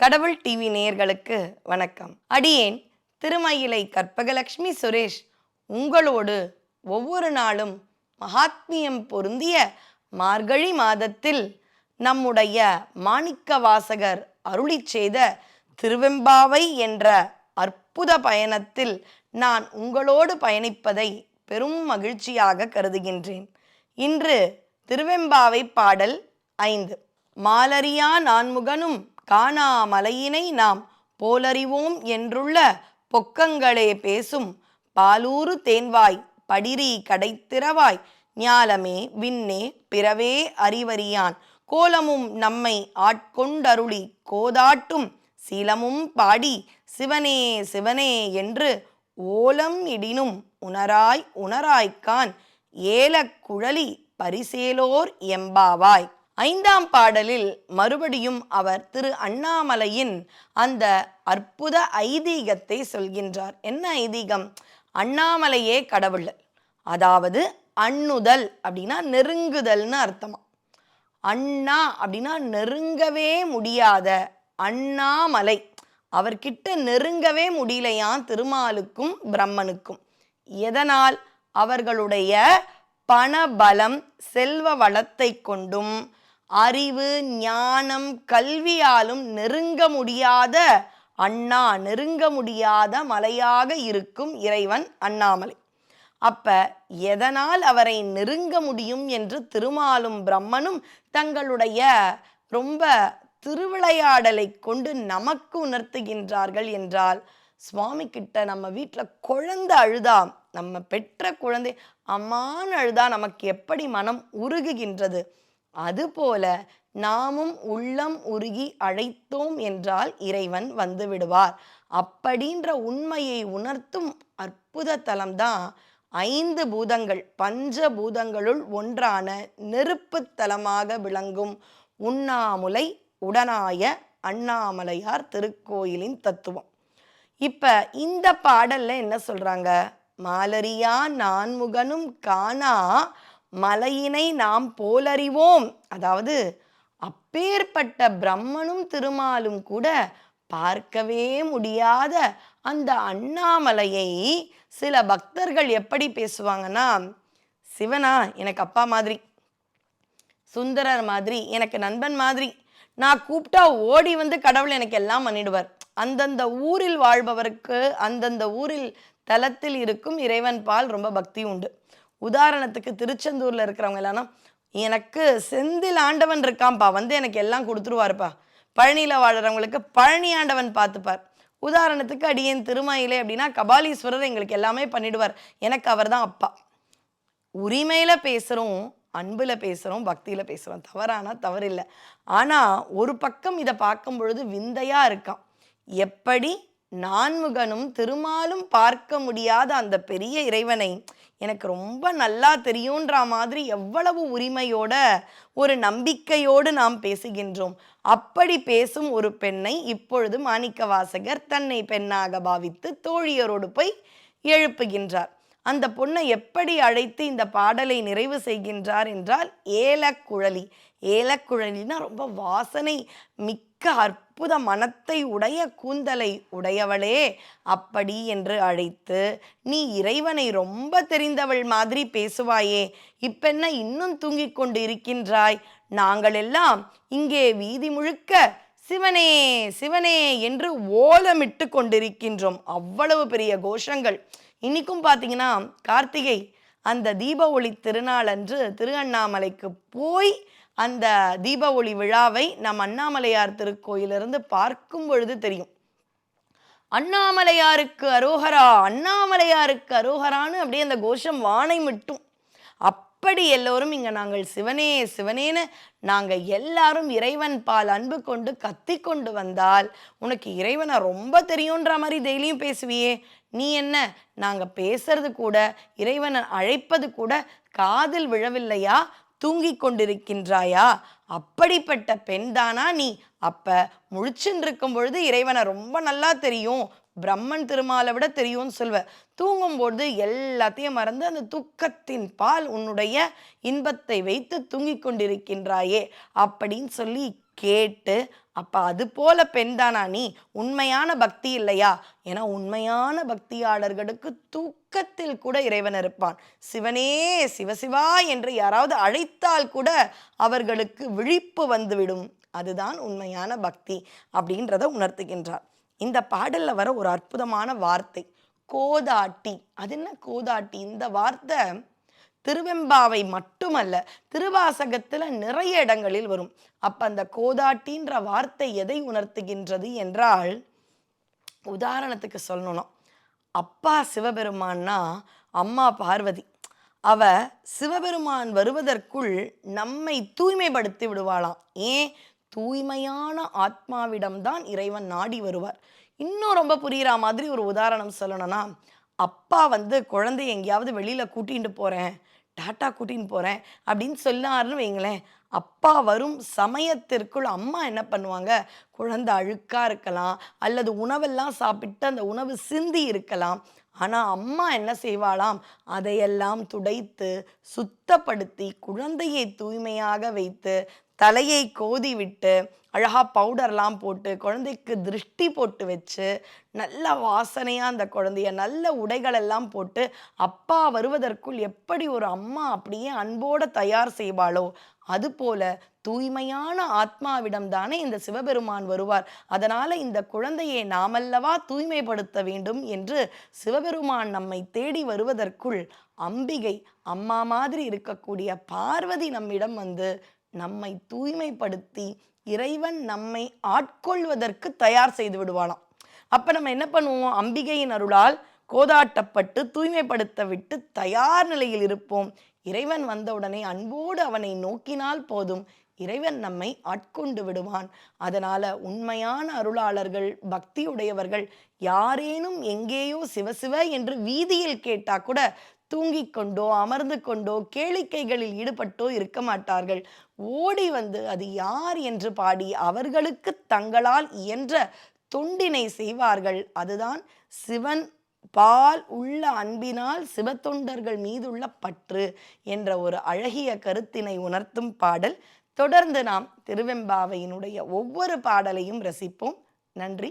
கடவுள் டிவி நேயர்களுக்கு வணக்கம். அடியேன் திருமயிலை கற்பகலட்சுமி சுரேஷ் உங்களோடு ஒவ்வொரு நாளும் மகாத்மியம் பொருந்திய மார்கழி மாதத்தில் நம்முடைய மாணிக்க வாசகர் அருளிச் செய்த திருவெம்பாவை என்ற அற்புத பயணத்தில் நான் உங்களோடு பயணிப்பதை பெரும் மகிழ்ச்சியாக கருதுகின்றேன். இன்று திருவெம்பாவை பாடல் ஐந்து. மாலரியா நான்முகனும் காணாமலையினை நாம் போலறிவோம் என்றுள்ள பொக்கங்களே பேசும் பாலூறு தேன்வாய் படிரி கடைத்திறவாய் ஞாலமே விண்ணே பிறவே அறிவறியான். கோலமும் நம்மை ஆட்கொண்டருளி கோதாட்டும் சீலமும் பாடி சிவனே சிவனே என்று ஓலம் இடினும் உணராய் உணராய்க்கான். ஏலக்குழலி பரிசேலோர் எம்பாவாய். ஐந்தாம் பாடலில் மறுபடியும் அவர் திரு அண்ணாமலையின் அந்த அற்புத ஐதீகத்தை சொல்கின்றார். என்ன ஐதீகம்? அண்ணாமலையே கடவுள். அதாவது அண்ணுதல் அப்படின்னா நெருங்குதல்னு அர்த்தமா? அண்ணா அப்படின்னா நெருங்கவே முடியாத அண்ணாமலை. அவர்கிட்ட நெருங்கவே முடியலையாம் திருமாலுக்கும் பிரம்மனுக்கும். எதனால்? அவர்களுடைய பணபலம் செல்வ வளத்தை கொண்டும் அறிவு ஞானம் கல்வியாலும் நெருங்க முடியாத அண்ணா நெருங்க முடியாத மலையாக இருக்கும் இறைவன் அண்ணாமலை. அப்ப எதனால் அவரை நெருங்க முடியும் என்று திருமாலும் பிரம்மனும் தங்களுடைய ரொம்ப திருவிளையாடலை கொண்டு நமக்கு உணர்த்துகின்றார்கள் என்றால் சுவாமி கிட்ட நம்ம வீட்டில் குழந்தை அழுதா நம்ம பெற்ற குழந்தை அம்மான்னு அழுதா நமக்கு எப்படி மனம் உருகுகின்றது? அதுபோல நாமும் உள்ளம் உருகி அழைத்தோம் என்றால் இறைவன் வந்துவிடுவார் அப்படின்ற உண்மையை உணர்த்தும் அற்புத தலம்தான் ஐந்து பூதங்கள் பஞ்ச பூதங்களுள் ஒன்றான நெருப்பு தலமாக விளங்கும் உண்ணாமுலை உடனாய அண்ணாமலையார் திருக்கோயிலின் தத்துவம். இப்ப இந்த பாடல்ல என்ன சொல்றாங்க? மாலரியா நான்முகனும் காணா மலையினை நாம் போலறிவோம். அதாவது அப்பேற்பட்ட பிரம்மனும் திருமாலும் கூட பார்க்கவே முடியாத அந்த அண்ணாமலையை சில பக்தர்கள் எப்படி பேசுவாங்கன்னா சிவனா எனக்கு அப்பா மாதிரி சுந்தரர் மாதிரி எனக்கு நண்பன் மாதிரி நான் கூப்பிட்டா ஓடி வந்து கடவுள் எனக்கு எல்லாம் பண்ணிடுவார். அந்தந்த ஊரில் வாழ்பவருக்கு அந்தந்த ஊரில் தலத்தில் இருக்கும் இறைவன் பால் ரொம்ப பக்தி உண்டு. உதாரணத்துக்கு திருச்செந்தூரில் இருக்கிறவங்க எல்லாம் எனக்கு செந்தில் ஆண்டவன் இருக்கான்ப்பா வந்து எனக்கு எல்லாம் கொடுத்துருவாருப்பா. பழனியில் வாழறவங்களுக்கு பழனி ஆண்டவன் பார்த்துப்பார். உதாரணத்துக்கு அடியேன் திருமயிலே அப்படின்னா கபாலீஸ்வரர் எங்களுக்கு எல்லாமே பண்ணிடுவார். எனக்கு அவர் தான் அப்பா. உரிமையில் பேசுகிறோம் அன்பில் பேசுகிறோம் பக்தியில் பேசுகிறோம் தவறானா தவறில்லை. ஆனால் ஒரு பக்கம் இதை பார்க்கும் பொழுது விந்தையாக இருக்கான். எப்படி நான்முகனும் திருமாலும் பார்க்க முடியாத அந்த பெரிய இறைவனை எனக்கு ரொம்ப நல்லா தெரியுன்ற மாதிரி எவ்வளவு உரிமையோட ஒரு நம்பிக்கையோடு நாம் பேசுகின்றோம். அப்படி பேசும் ஒரு பெண்ணை இப்பொழுது மாணிக்க வாசகர் தன்னை பெண்ணாக பாவித்து தோழியரோடு போய் எழுப்புகின்றார். அந்த பொண்ணை எப்படி அழைத்து இந்த பாடலை நிறைவு செய்கின்றார் என்றால் ஏலக்குழலி. ஏலக்குழலினா ரொம்ப வாசனை மிக்க அற்புத மனத்தை உடைய கூந்தலை உடையவளே அப்படி என்று அழைத்து நீ இறைவனை ரொம்ப தெரிந்தவள் மாதிரி பேசுவாயே இப்பென்ன இன்னும் தூங்கிக் கொண்டு இருக்கின்றாய் நாங்கள் எல்லாம் இங்கே வீதி முழுக்க சிவனே சிவனே என்று ஓலமிட்டு கொண்டிருக்கின்றோம். அவ்வளவு பெரிய கோஷங்கள். இன்னைக்கும் பார்த்தீங்கன்னா கார்த்திகை அந்த தீப ஒளி திருநாள் அன்று திருவண்ணாமலைக்கு போய் அந்த தீப ஒளி விழாவை நம் அண்ணாமலையார் திருக்கோயிலிருந்து பார்க்கும் பொழுது தெரியும். அண்ணாமலையாருக்கு அரோகரா அண்ணாமலையாருக்கு அரோகரான்னு அப்படியே அந்த கோஷம் வானை மட்டும். அப்படி எல்லோரும் இங்கே நாங்கள் சிவனே சிவனேன்னு நாங்கள் எல்லாரும் இறைவன் பால் அன்பு கொண்டு கத்தி கொண்டு வந்தால் உனக்கு இறைவனை ரொம்ப தெரியுன்ற மாதிரி டெய்லியும் பேசுவியே. நீ என்ன? நாங்கள் பேசுறது கூட இறைவனை அழைப்பது கூட காதில் விழவில்லையா? தூங்கிக் கொண்டிருக்கின்றாயா அப்படிப்பட்ட பெண்தானா நீ? அப்ப முழிச்சுன்னு இருக்கும் பொழுது இறைவனை ரொம்ப நல்லா தெரியும். பிரம்மன் திருமாலை விட தெரியும்னு சொல்வ. தூங்கும்போது எல்லாத்தையும் மறந்து அந்த துக்கத்தின் பால் உன்னுடைய இன்பத்தை வைத்து தூங்கிக் கொண்டிருக்கின்றாயே அப்படின்னு சொல்லி கேட்டு அப்போ அது போல பெண் தானா நீ? உண்மையான பக்தி இல்லையா? ஏன்னா உண்மையான பக்தியாளர்களுக்கு தூக்கத்தில் கூட இறைவன் இருப்பான். சிவனே சிவசிவா என்று யாராவது அழைத்தால் கூட அவர்களுக்கு விழிப்பு வந்துவிடும். அதுதான் உண்மையான பக்தி அப்படின்றத உணர்த்துகின்றார். இந்த பாடலில் வர ஒரு அற்புதமான வார்த்தை கோதாட்டி. அது என்ன கோதாட்டி? இந்த வார்த்தை திருவெம்பாவை மட்டுமல்ல திருவாசகத்துல நிறைய இடங்களில் வரும். அப்ப அந்த கோதாட்டின்ற வார்த்தை எதை உணர்த்துகின்றது என்றால் உதாரணத்துக்கு சொல்லணும்னா அப்பா சிவபெருமான்னா அம்மா பார்வதி. அவ சிவபெருமான் வருவதற்குள் நம்மை தூய்மைப்படுத்தி விடுவாளாம். ஏன்? தூய்மையான ஆத்மாவிடம்தான் இறைவன் நாடி வருவார். இன்னும் ரொம்ப புரிகிற மாதிரி ஒரு உதாரணம் சொல்லணும்னா அப்பா வந்து குழந்தைய எங்கேயாவது வெளியில் கூட்டிகிட்டு போகிறேன் டாட்டா கூட்டின்னு போகிறேன் அப்படின்னு சொன்னாருன்னு வைங்களேன். அப்பா வரும் சமயத்திற்குள் அம்மா என்ன பண்ணுவாங்க? குழந்தை அழுக்காக இருக்கலாம் அல்லது உணவெல்லாம் சாப்பிட்டு அந்த உணவு சிந்தி இருக்கலாம். ஆனால் அம்மா என்ன செய்வாளாம்? அதையெல்லாம் துடைத்து சுத்தப்படுத்தி குழந்தையை தூய்மையாக வைத்து தலையை கோதி விட்டு அழகாக பவுடர்லாம் போட்டு குழந்தைக்கு திருஷ்டி போட்டு வச்சு நல்ல வாசனையாக அந்த குழந்தைய நல்ல உடைகளெல்லாம் போட்டு அப்பா வருவதற்குள் எப்படி ஒரு அம்மா அப்படியே அன்போடு தயார் செய்வாளோ அதுபோல தூய்மையான ஆத்மாவிடம் தானே இந்த சிவபெருமான் வருவார். அதனால இந்த குழந்தையை நாமல்லவா தூய்மைப்படுத்த வேண்டும் என்று சிவபெருமான் நம்மை தேடி வருவதற்குள் அம்பிகை அம்மா மாதிரி இருக்கக்கூடிய பார்வதி நம்மிடம் வந்து நம்மை தூய்மைப்படுத்தி இறைவன் நம்மை ஆட்கொள்வதற்கு தயார் செய்து விடுவானாம். அப்போ நம்ம என்ன பண்ணுவோம்? அம்பிகையின் அருளால் கோதாட்டப்பட்டு தூய்மைப்படுத்த விட்டு தயார் நிலையில் இருப்போம். இறைவன் வந்தவுடனே அன்போடு அவனை நோக்கினால் போதும். இறைவன் நம்மை ஆட்கொண்டு விடுவான். அதனால உண்மையான அருளாளர்கள் பக்தியுடையவர்கள் யாரேனும் எங்கேயோ சிவசிவ என்று வீதியில் கேட்டா கூட தூங்கிக் கொண்டோ அமர்ந்து கொண்டோ கேளிக்கைகளில் ஈடுபட்டோ இருக்க மாட்டார்கள். ஓடி வந்து அது யார் என்று பாடி அவர்களுக்கு தங்களால் இயன்ற தொண்டினை செய்வார்கள். அதுதான் சிவன் பால் உள்ள அன்பினால் சிவத்தொண்டர்கள் மீதுள்ள பற்று என்ற ஒரு அழகிய கருத்தினை உணர்த்தும் பாடல். தொடர்ந்து நாம் திருவெம்பாவையினுடைய ஒவ்வொரு பாடலையும் ரசிப்போம். நன்றி.